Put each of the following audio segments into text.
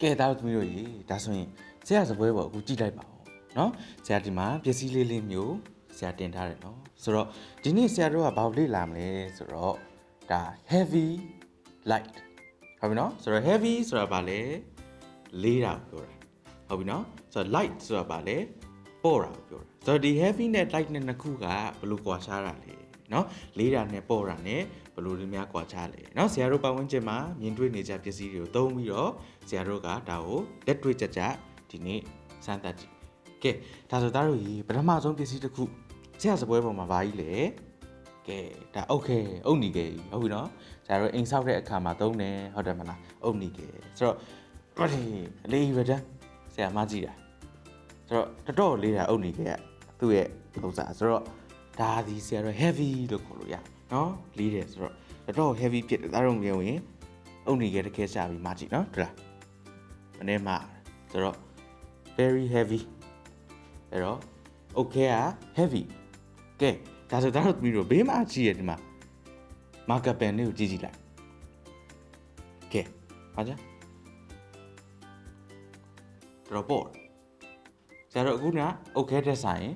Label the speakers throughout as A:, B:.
A: ကဲသားတို့သမီးတို့ရေဒါဆိုရင်ဆရာစပွဲပေါ်အခုကြည့်လိုက်ပါဦးနော်ဆရာဒီမှာပစ္စည်းလေးလေးမျိုးဆရာတင်ထားတယ်နော်ဆိုတော့ဒီနေ့ဆရာတို့ကဘာလေ့လာမလဲဆိုတော့ဒါ heavy light ဟုတ်ပြီနော်ဆိုတော့ heavy ဆိုတာဘာလဲလေးတာပြောတာဟုတ်ပြီနော်ဆိုတော့ light ဆိုတာဘာလဲပေါ်တာပြောတာဆိုတော့ဒီ heavy နဲ့ light နဲ့နှစ်ခုကဘယ်လိုကွာခြားတာလဲ เนาะလေးတာနဲ့ပေါ့တာနဲ့ဘယ်လိုတွေများကွာခြားလဲเนาะဆရာတို့ပတ်ဝန်းကျင်မှာမြင်တွေ့နေကြပစ္စည်းတွေကိုသုံးပြီးတော့ဆရာတို့ကဒါကိုလက်တွေ့ကြကြဒီနေ့စမ်းသပ်ကြည့်ကဲဒါဆိုသားတို့ရေပထမဆုံးပစ္စည်းတစ်ခုဆရာစပွဲပေါ်မှာဘာကြီးလဲကဲဒါโอเคအုတ်နီကေဟုတ်ပြီနော်ဆရာတို့အိမ်ဆောက်တဲ့အခါမှာသုံးတယ်ဟုတ်တယ်မလားအုတ်နီကေဆိုတော့ဟောဒီအလေးရတဲ့ဆရာမကြည့်တာဆိုတော့တော်တော်လေးတာအုတ်နီကေကသူ့ရဲ့ဥစ္စာဆိုတော့ ဒါဒီဆရာတို့ heavy လို့ခေါ်လို့ရနော်လေးတယ်ဆိုတော့တော်တော် heavy ဖြစ်တယ်ဒါတော့မြင်ဝင်အုတ်နီကေတစ်ခဲရှာပြီးမကြည့်နော်ဟုတ်လားမနေ့မှဆိုတော့ very heavy အဲ့တော့ okay อ่ะ heavy ကဲဒါဆိုဒါတော့ပြီးတော့ဘေးမှာကြည့်ရဒီမှာ marker pen လေးကိုကြည့်ကြည့်လိုက်ကဲဟာကြတော့ပေါ့ဆရာတို့အခုက okay တဲ့ဆိုင်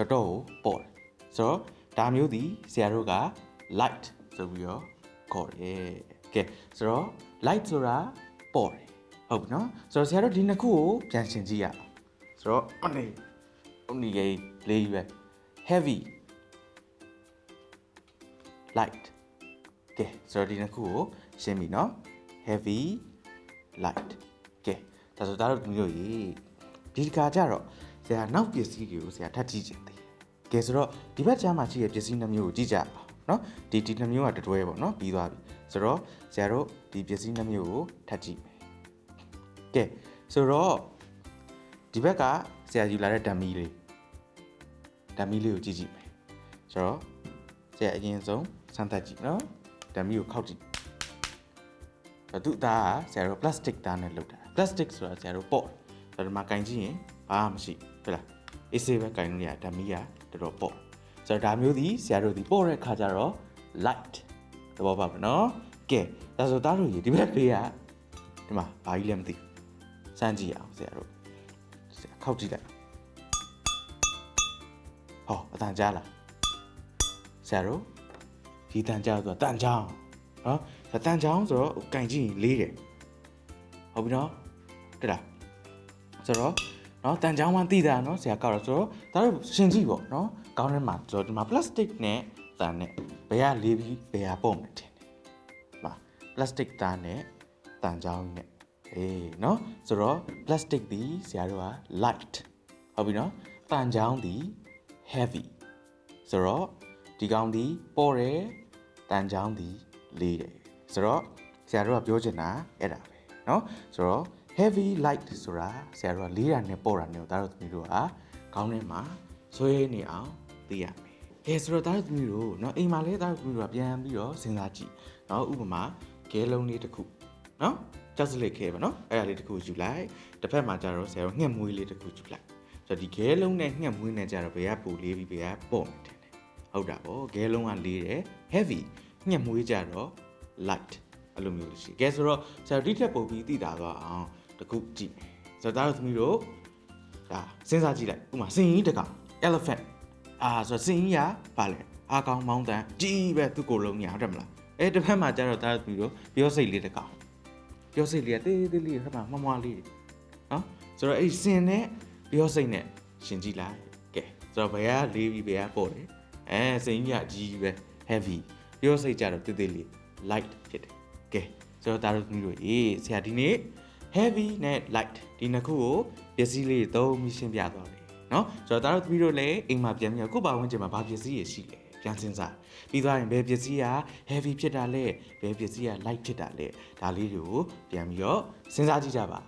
A: တော်တော်ကိုပေါ့တယ်ဆိုတော့ဒါမျိုးဒီဆရာတို့က light ဆိုပြီးတော့ခေါ်တယ်ကဲဆိုတော့ light ဆိုတာပေါ့တယ်ဟုတ်ပြီနော်ဆိုတော့ဆရာတို့ဒီနှစ်ခုကိုပြန်ရှင်းကြည့်ရအောင်ဆိုတော့အနေအနီကြီးလေးပဲ heavy light ကဲဆိုတော့ဒီနှစ်ခုကိုရှင်းပြီနော် heavy light ကဲဒါဆိုဒါတို့ဒီလိုရေဒီတစ်ခါကျတော့ဆ ရာနောက်ပစ္စည်းတွေကိုဆရာထပ်ကြည့်ချင်သေးတယ်ကဲဆိုတော့ဒီဘက်ကျမ်းမှာရှိတဲ့ပစ္စည်းနှမျိုးကိုကြည့်ကြအောင်နော်ဒီဒီနှမျိုးကတတွဲပေါ့နော်ပြီးသွားပြီဆိုတော့ဆရာတို့ဒီပစ္စည်းနှမျိုးကိုထပ်ကြည့်မယ်ကဲဆိုတော့ဒီဘက်ကဆရာယူလာတဲ့ဓာမီလေးဓာမီလေးကိုကြည့်ကြည့်မယ်ဆိုတော့ဆရာအရင်ဆုံးစမ်းသပ်ကြည့်နော်ဓာမီကိုခောက်ကြည့်အဲ့သူ့သားကဆရာတို့ plastic သားနဲ့လုပ်တာ plastic ဆိုတာဆရာတို့ပေါ့ဒါဒီမှာကင်ကြည့်ရင် ဘာမှမရှိဟုတ်လားအေးဆေးပဲကင်လို့ရဓာမီကတော်တော်ပေါ့ဆိုတော့ဒါမျိုးဒီဆရာတို့ဒီပေါ့တဲ့ခါကျတော့ light သဘောပေါက်ပါနော်ကဲဒါဆိုသားတို့ရေဒီဘက်ဖေးကဒီမှာဘာကြီးလဲမသိဘူးစမ်းကြည့်အောင်ဆရာတို့ဆရာခောက်ကြည့်လိုက်ဟောအတန်ကြားလားဆရာတို့ဒီတန်ကြားဆိုတော့တန်ချောင်းနော်ဒါတန်ချောင်းဆိုတော့ကင်ကြည့်ရင်လေးတယ်ဟုတ်ပြီနော်တက်လားဆိုတော့ နော်တန်ချောင်းမှသိတာနော်ဆရာကောက်တော့ဆိုတော့ဒါတို့ရှင်ကြည့်ပေါ့နော်ကောင်းထဲမှာဆိုတော့ဒီမှာ plastic နဲ့တန်နဲ့ဘယ်ကလေးပြီးဘယ်ကပုံမယ်ထင်တယ်ဒီမှာ plastic တန်နဲ့တန်ချောင်းနဲ့အေးနော်ဆိုတော့ plastic ဒီဆရာတို့က light ဟုတ်ပြီနော်တန်ချောင်းဒီ heavy ဆိုတော့ဒီကောင်ဒီပေါ်တယ်တန်ချောင်းဒီလေးတယ်ဆိုတော့ဆရာတို့ကပြောချင်တာအဲ့ဒါပဲเนาะဆိုတော့ heavy light ဆိုတာဆရာတို့ကလေးတာနဲ့ပေါ်တာနဲ့ဒါတို့သမီးတို့ကခေါင်းထဲမှာဆွဲနေအောင်သိရမယ်ကဲဆိုတော့ဒါတို့သမီးတို့เนาะအိမ်မှာလဲဒါတို့သမီးတို့ကပြန်ပြီးတော့စဉ်းစားကြည့်เนาะဥပမာကဲလုံးလေးတစ်ခုเนาะကြောက်စလက်ခဲပါเนาะအဲ့ဒါလေးတစ်ခုယူလိုက်တစ်ဖက်မှာကျတော့ဆရာတို့ငှက်မွေးလေးတစ်ခုယူလိုက်ဆိုတော့ဒီခဲလုံးနဲ့ငှက်မွေးနဲ့ကျတော့ဘယ်ကပူလေးပြီးဘယ်ကပေါ့မယ်တယ်ဟုတ်တာပေါ့ခဲလုံးကလေးတယ် heavy ညှက်မွေးကြတော့ light အဲ့လိုမျိုးရှိကဲဆိုတော့ဆရာဒီထက်ပိုပြီးသိတာတော့အောင် တခုကြည့်ဆိုတော့ဒါတို့သမီးတို့ဒါစဉ်းစားကြည့်လိုက်ဥပမာစင်ကြီးတကောင် elephant အာဆိုတော့စင်ကြီးကဘာလဲအာကောင်မောင်းတန်ကြီးပဲသူ့ကိုယ်လုံးညာဟုတ်တယ်မလားအဲတစ်ဖက်မှာကျတော့ဒါတို့သမီးတို့ပြောစိတ်လေးတကောင်ပြောစိတ်လေးကတေးသေးလေးဟဲ့မှာမမွားလေးနော်ဆိုတော့အဲ့စင်နဲ့ပြောစိတ်နဲ့ရှင်ကြည့်လိုက်ကဲဆိုတော့ဘယ်ကလေးပြီးဘယ်ကပေါ့တယ်အဲစင်ကြီးကအကြီးပဲ heavy ပြောစိတ်ကြတော့တိတိလေး light ဖြစ်တယ်ကဲဆိုတော့ဒါတို့သမီးတို့အေးဆရာဒီနေ့ heavy နဲ့ light ဒီနှစ်ခုကိုပစ္စည်းလေးသုံးပြီးရှင်းပြသွားတယ်เนาะဆိုတော့ဒါတို့သမီးတို့လည်းအိမ်မှာပြန်ပြီးတော့ကိုယ့်ဘာဝင်ကျင်မှာဘာပစ္စည်းရရှိလဲပြန်စဉ်းစားပြီးသွားရင်ဘယ်ပစ္စည်းက heavy ဖြစ်တာလဲဘယ်ပစ္စည်းက light ဖြစ်တာလဲဒါလေးတွေကိုပြန်ပြီးတော့စဉ်းစားကြည့်ကြပါ